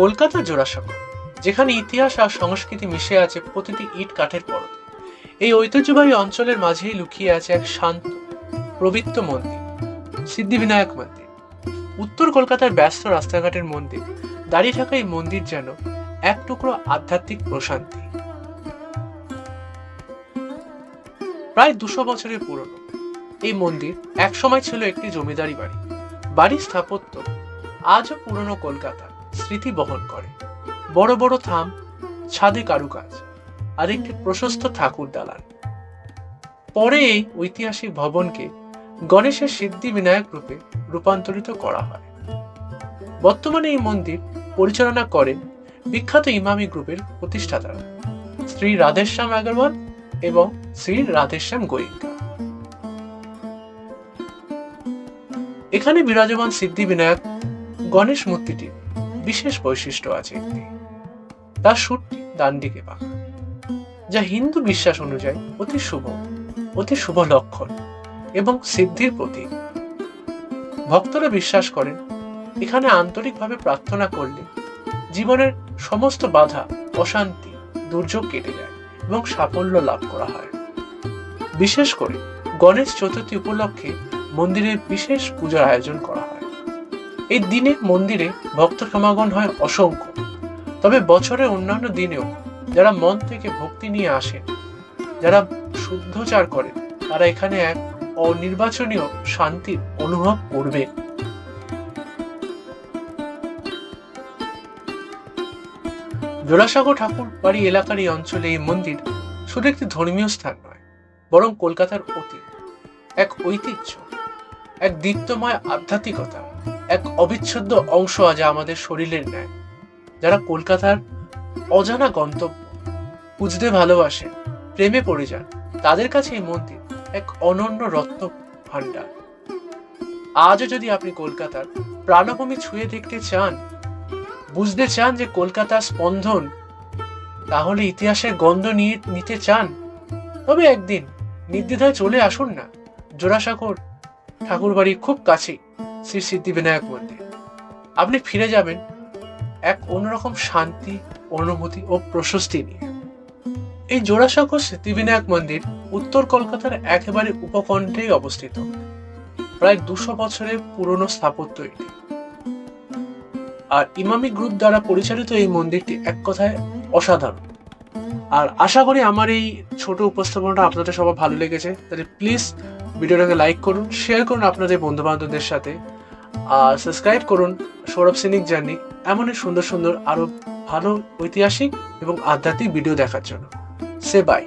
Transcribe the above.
কলকাতা জোড়াসাঁকো, যেখানে ইতিহাস আর সংস্কৃতি মিশে আছে প্রতিটি ইট কাঠের পরতে। এই ঐতিহ্যবাহী অঞ্চলের মাঝেই লুকিয়ে আছে এক শান্ত, প্রবৃত্ত মন্দির, সিদ্ধিবিনায়ক মন্দির। উত্তর কলকাতার ব্যস্ত রাস্তাঘাটের মন্দির, দাঁড়িয়ে থাকা এই মন্দির যেন এক টুকরো আধ্যাত্মিক প্রশান্তি। প্রায় দুশো বছরের পুরনো, এই মন্দির একসময় ছিল একটি জমিদারি বাড়ি। বাড়ির স্থাপত্য আজও পুরনো কলকাতা স্মৃতি বহন করে। বড় বড় থাম, ছাদে কারুকাজ আর একটি প্রশস্ত ঠাকুর দালান। পরে এই ঐতিহাসিক ভবনকে গণেশের সিদ্ধি বিনায়ক রূপে রূপান্তরিত করা হয়। বর্তমানে এই মন্দির পরিচালনা করেন বিখ্যাত ইমামি গ্রুপের প্রতিষ্ঠাতারা শ্রী রাধেশ্যাম আগরওয়াল এবং শ্রী রাধেশ্যাম গোয়েঙ্কা। এখানে বিরাজমান সিদ্ধি বিনায়ক গণেশ মূর্তিটির বিশেষ বৈশিষ্ট্য আছে। একটি তার সুরটি ডান দিকে বাঁকা যা হিন্দু বিশ্বাস অনুযায়ী অতি শুভ অতি শুভ লক্ষণ এবং সিদ্ধির প্রতীক। ভক্তরা বিশ্বাস করেন, এখানে আন্তরিকভাবে প্রার্থনা করলে জীবনের সমস্ত বাধা, অশান্তি, দুর্যোগ কেটে যায় এবং সাফল্য লাভ করা হয়। বিশেষ করে গণেশ চতুর্থী উপলক্ষে মন্দিরে বিশেষ পূজার আয়োজন করা হয়। এই দিনে মন্দিরে ভক্ত সমাগম হয় অসংখ্য। তবে বছরের অন্যান্য দিনেও যারা মন থেকে ভক্তি নিয়ে আসেন যারা শুদ্ধচার করেন তারা এখানে এক অনির্বাচনীয় শান্তির অনুভব করবে। জোড়াসাগর ঠাকুর বাড়ি এলাকার এই অঞ্চলে এই মন্দির শুধু একটি ধর্মীয় স্থান নয়, বরং কলকাতার অতীত, এক ঐতিহ্য, এক দীপ্তময় আধ্যাত্মিকতা। এক অবিচ্ছেদ্য অংশ যা আমাদের শরীরের ন্যায়, যারা কলকাতার অজানা গন্তব্য খুঁজতে ভালোবাসেন প্রেমে পড়ে যান, তাদের কাছে এই মন্দির এক অনন্য রত্ন ভাণ্ডার। আজও যদি আপনি কলকাতার প্রাণভূমি ছুঁয়ে দেখতে চান, বুঝতে চান যে কলকাতার স্পন্দন, তাহলে ইতিহাসের গন্ধ নিয়ে নিতে চান, তবে একদিন নির্দ্বিধায় চলে আসুন না। জোড়াসাগর ঠাকুরবাড়ির খুব কাছেই। শ্রী সিদ্ধিবিনায়ক মন্দির। আপনি ফিরে যাবেন এক অন্যরকম শান্তি, অনুভূতি ও প্রশস্তি নিয়ে। এই জোড়াসাঁকো সিদ্ধিবিনায়ক মন্দির উত্তর কলকাতার একেবারে উপকণ্ঠেই অবস্থিত। প্রায় দুশো বছরের পুরনো স্থাপত্য এটি। আর ইমামি গ্রুপ দ্বারা পরিচালিত এই মন্দিরটি এক কথায় অসাধারণ। আর আশা করি আমার এই ছোট উপস্থাপনাটা আপনাদের সবার ভালো লেগেছে। তাহলে প্লিজ ভিডিওটাকে লাইক করুন শেয়ার করুন আপনাদের বন্ধু বান্ধবদের সাথে। আর সাবস্ক্রাইব করুন সৌরভ সিনিক জার্নি, এমনই সুন্দর সুন্দর আরও ভালো ঐতিহাসিক এবং আধ্যাত্মিক ভিডিও দেখার জন্য। সে বাই